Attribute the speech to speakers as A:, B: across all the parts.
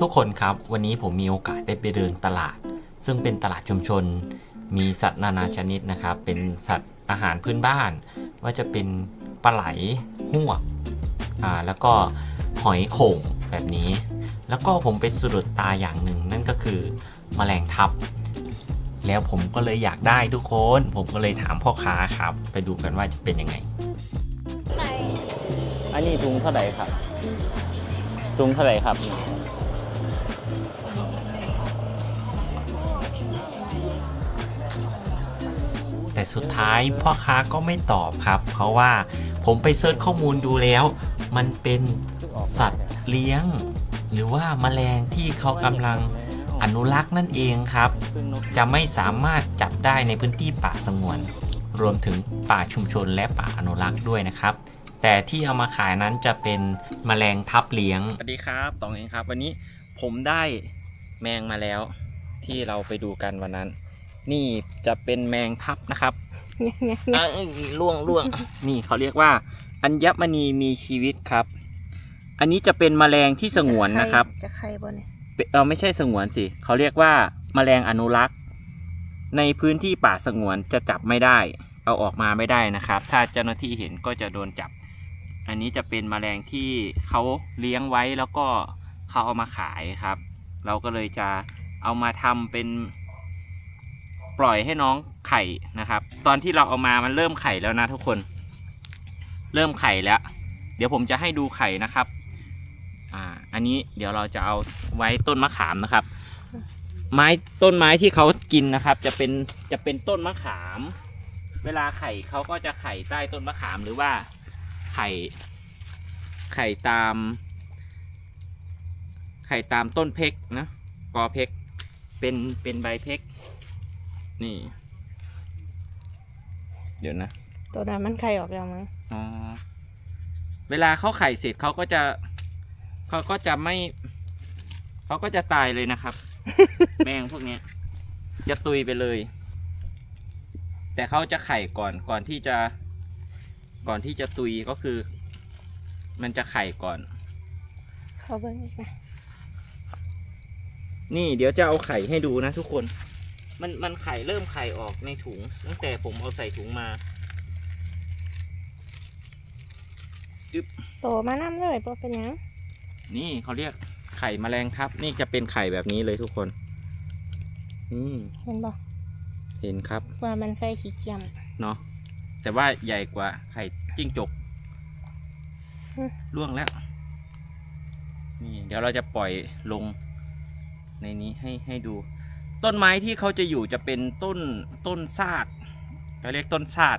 A: ทุกคนครับวันนี้ผมมีโอกาสได้ไปเดินตลาด ซึ่งเป็นตลาดชุมชน มีสัตว์นานาชนิดนะครับ เป็นสัตว์อาหารพื้นบ้าน ว่าจะเป็นปลาไหลหวกอ่าแล้วก็หอยโข่งแบบนี้ แล้วก็ผมไปสะดุดตาอย่างหนึ่งนั่นก็คือแมลงทับ แล้วผมก็เลยอยากได้ทุกคน ผมก็เลยถามพ่อค้าครับ ไปดูกันว่าจะเป็นยังไงอันนี้ถุงเท่าไหร่ครับถุงเท่าไหร่ครับ สุดท้ายพ่อค้าก็ไม่ตอบครับ เพราะว่าผมไปเซิร์ชข้อมูลดูแล้ว มันเป็นสัตว์เลี้ยง หรือว่าแมลงที่เขากำลังอนุรักษ์นั่นเองครับ จะไม่สามารถจับได้ในพื้นที่ป่าสงวน รวมถึงป่าชุมชนและป่าอนุรักษ์ด้วยนะครับ แต่ที่เอามาขายนั้นจะเป็นแมลงทับเลี้ยง สวัสดีครับตองเองครับ วันนี้ผมได้แมงมาแล้วที่เราไปดูกันวันนั้น นี่จะเป็นแมงทับนะครับอะล่วงล่วงนี่เขาเรียกว่า อัญมณีมีชีวิตครับ อันนี้จะเป็นแมลงที่สงวนนะครับ
B: จะใครบ่เนี่ย
A: เป็นเออไม่ใช่สงวนสิเขาเรียกว่าแมลงอนุรักษ์ ในพื้นที่ป่าสงวนจะจับไม่ได้ เอาออกมาไม่ได้นะครับ ถ้าเจ้าหน้าที่เห็นก็จะโดนจับ อันนี้จะเป็นแมลงที่เขาเลี้ยงไว้แล้วก็เขาเอามาขายครับ เราก็เลยจะเอามาทำเป็น ปล่อยให้น้องไข่นะครับ ตอนที่เราเอามามันเริ่มไข่แล้วนะทุกคน เริ่มไข่แล้ว เดี๋ยวผมจะให้ดูไข่นะครับอ่าอันนี้เดี๋ยวเราจะเอาไว้ต้นมะขามนะครับ ไม้ต้นไม้ที่เขากินนะครับ จะเป็นจะเป็นต้นมะขาม เวลาไข่เขาก็จะไข่ใต้ต้นมะขามหรือว่าไข่ไข่ตาม ไข่ตามต้นเพกนะกอเพกเป็นเป็นใบเพก นี่ เดี๋ยวนะ
B: ตัวนั้นมันใครออกแล้วมั้ง
A: อ๋อ เวลาเขาไข่เสร็จเขาก็จะ เขาก็จะไม่ เขาก็จะตายเลยนะครับ แมงพวกเนี้ย จะตุยไปเลย แต่เขาจะไข่ก่อน ก่อนที่จะ ก่อนที่จะตุยก็คือ มันจะไข่ก่อน
B: เขาเบิ่งอีกนะ
A: นี่เดี๋ยวจะเอาไข่ให้ดูนะทุกคน มันมันไข่เริ่มไข่ออกในถุง ตั้งแต่ผมเอาใส่ถุงมา
B: โตมาน้ำเลยบ่เป็นหยัง
A: นี่เขาเรียกไข่แมลงทับ นี่จะเป็นไข่แบบนี้เลยทุกคนนี่
B: เห็นบ่
A: เห็นครับ
B: ว่ามันใส่ขี้เกียจ
A: เนาะแต่ว่าใหญ่กว่าไข่จิ้งจก
B: อืม
A: ล่วงแล้ว นี่ เดี๋ยวเราจะปล่อยลงในนี้ให้ให้ดู ต้นไม้ที่เขาจะอยู่จะเป็นต้นต้นซาดเราเรียกต้นซาด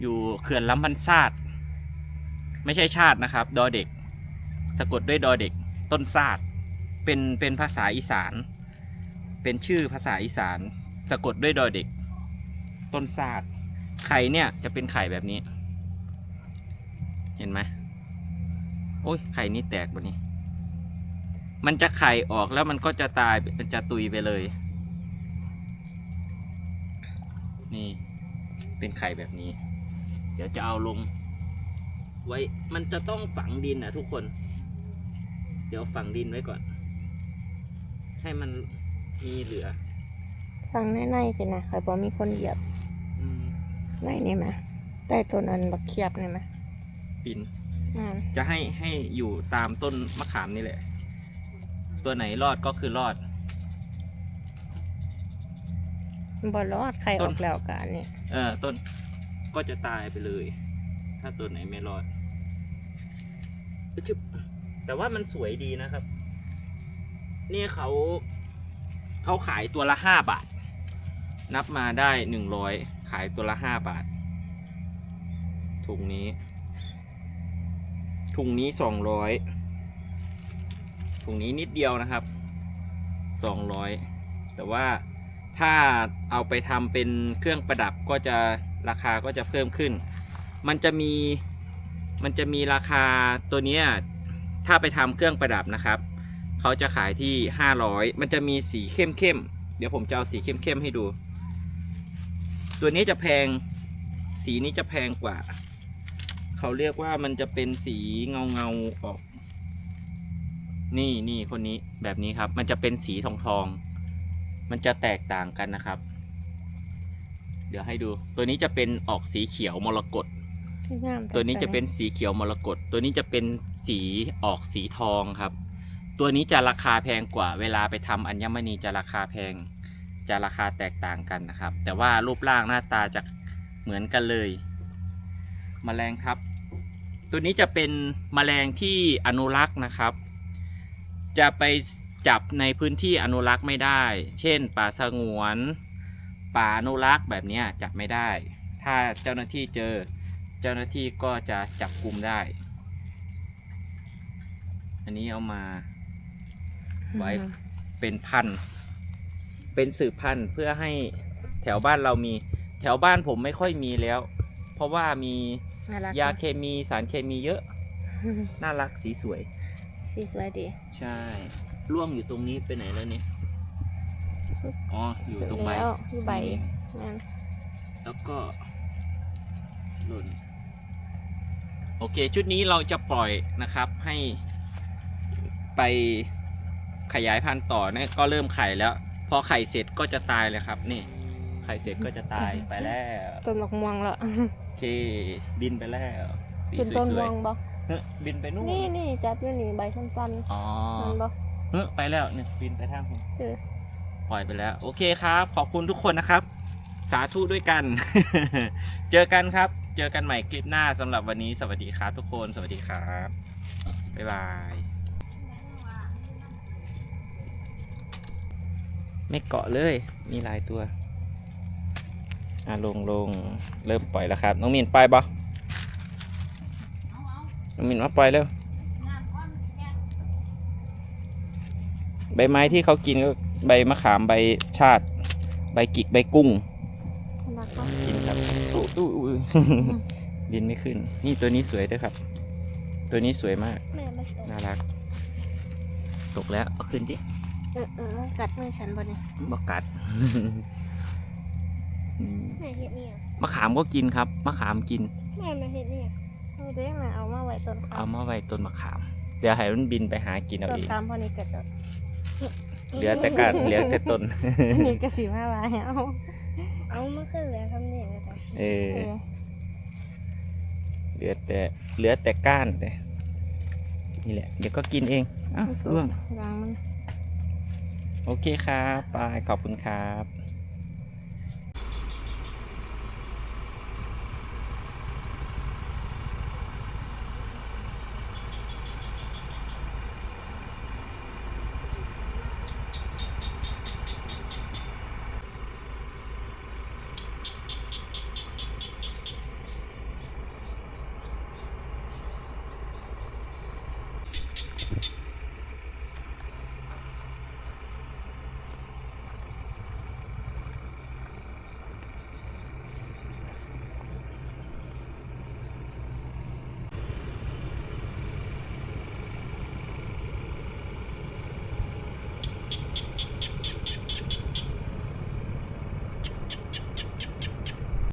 A: อยู่เขื่อนลำพันซาดไม่ใช่ชาตินะครับ ดอเด็ก สะกดด้วยดอเด็ก ต้นซาดเป็นเป็นภาษาอีสาน เป็นชื่อภาษาอีสาน สะกดด้วยดอเด็ก ต้นซาดไข่เนี่ยจะเป็นไข่แบบนี้ เห็นไหมโอ้ยไข่นี้แตกบนนี้ มันจะไข่ออกแล้วมันก็จะตายมันจะตุยไปเลย นี่เป็นไข่แบบนี้ เดี๋ยวจะเอาลง ไว้มันจะต้องฝังดินนะทุกคน เดี๋ยวฝังดินไว้ก่อน ให้มันมีเหลือ
B: ฟังในๆกันนะใครบ่มีคนเหยียบ
A: อืม
B: ในนี่มาใต้ต้นอันบักเขียบนี่มา
A: ปิน
B: นั่น
A: จะให้ให้อยู่ตามต้นมะขามนี่แหละ ตัวไหนรอดก็คือรอด
B: บ่รอดใครออกแล้วกันนี่
A: เออต้นก็จะตายไปเลย ถ้าตัวไหนไม่รอดชึบแต่ว่ามันสวยดีนะครับ นี่เขาเขาขายตัวละห้าบาท นับมาได้หนึ่งร้อยขายตัวละห้าบาท ถุงนี้ ถุงนี้สองร้อยถุงนี้นิดเดียวนะครับสองร้อยแต่ว่า ถ้าเอาไปทำเป็นเครื่องประดับก็จะราคาก็จะเพิ่มขึ้น มันจะมีมันจะมีราคาตัวนี้ถ้าไปทำเครื่องประดับนะครับ เขาจะขายที่ 500 มันจะมีสีเข้มเข้มๆเดี๋ยวผมจะเอาสีเข้มเข้มๆให้ดู ตัวนี้จะแพง สีนี้จะแพงกว่า เขาเรียกว่ามันจะเป็นสีเงาเงาๆออก นี่นี่คนนี้แบบนี้ครับ มันจะเป็นสีทองทอง มันจะแตกต่างกันนะครับ เดี๋ยวให้ดู ตัวนี้จะเป็นออกสีเขียวมรกต
B: ที่งาม
A: ตัวนี้จะเป็นสีเขียวมรกตตัวนี้จะเป็นสีออกสีทองครับ ตัวนี้จะราคาแพงกว่า เวลาไปทำอัญมณีจะราคาแพง จะราคาแตกต่างกันนะครับ แต่ว่ารูปร่างหน้าตาจะเหมือนกันเลยแมลงครับ ตัวนี้จะเป็นแมลงที่อนุรักษ์นะครับ จะไป จับในพื้นที่อนุรักษ์ไม่ได้ เช่น ป่าสงวน ป่าอนุรักษ์แบบเนี้ยจับไม่ได้ ถ้าเจ้าหน้าที่เจอ เจ้าหน้าที่ก็จะจับกลุ่มได้ อันนี้เอามาไว้เป็นพันธุ์เป็นสืบพันธุ์เพื่อให้แถวบ้านเรามี แถวบ้านผมไม่ค่อยมีแล้ว เพราะว่ามี
B: น่ารัก
A: ยาเคมีสารเคมีเยอะ น่ารักสีสวย
B: สีสวยดี
A: ใช่ ร่วงอยู่ตรงนี้ไปไหนแล้วเนี่ยอ๋ออยู่ตรงใบ
B: แล้วอยู่ใบ
A: นี่
B: นั่น
A: แล้วก็หล่นโอเค ชุดนี้เราจะปล่อยนะครับให้ไปขยายพันธุ์ต่อเนี่ยก็เริ่มไข่แล้ว พอไข่เสร็จก็จะตายเลยครับ นี่ ไข่เสร็จก็จะตายไปแล้ว
B: ต้นมะม่วงแล้ว
A: โอเค บินไปแล้วสี
B: ขึ้น
A: ส
B: ต้น
A: ว
B: ม่วยงบ่
A: ๆเฮ้ยบินไปนู่น
B: นี่นี่จัดอยู่นี่ใบสั้น
A: อ๋อ
B: ๆมันบ่
A: เฮ้ยไปแล้วเนี่ยบินไปทางผม
B: เออ
A: ปล่อยไปแล้ว โอเคครับ ขอบคุณทุกคนนะครับ สาธุด้วยกัน เจอกันครับ เจอกันใหม่คลิปหน้าสำหรับวันนี้สวัสดีครับทุกคนสวัสดีครับบ๊ายบาย ไม่เกาะเลย มีหลายตัว อะลงลงเริ่มปล่อยแล้วครับ น้องมินไปบ่น้องมินมาปล่อยเร็ว ใบไม้ที่เขากินก็ใบมะขามใบชาติ ใบกิกใบกุ้ง
B: น่ารักปะ
A: กินครับอู้อู้อู้บินไม่ขึ้น นี่ตัวนี้สวยด้วยครับ ตัวนี้สวยมาก
B: แม่ไม่ตก
A: น่ารัก ตกแล้วเอาขึ้นดิ
B: เออเออมันกัดมือฉันบ่เนี่ย
A: บกัดอืม
B: แม่เห็ดเนี่ย
A: มะขามก็กินครับ มะขามกิน
B: แม่มาเห็ดเนี่ยเอาเด้งมาเอามาไว้ต้น
A: เอามาไว้ต้นมะขาม เดี๋ยวให้มันบินไปหากินเอา
B: ต้น
A: เอง
B: คามพอนี้กัดจะ
A: เหลือแต่การเหลือแต่ต้น
B: นี่ก็สิมาลายเอาเอามาขึ้นเหลือคำนี้ก็ได้
A: เออ
B: เออ
A: เหลือแต่เหลือแต่ก้านแต่นี่แหละ เดี๋ยวก็กินเองอ้าวร่วง
B: ล้างมัน
A: โอเคครับบายขอบคุณครับ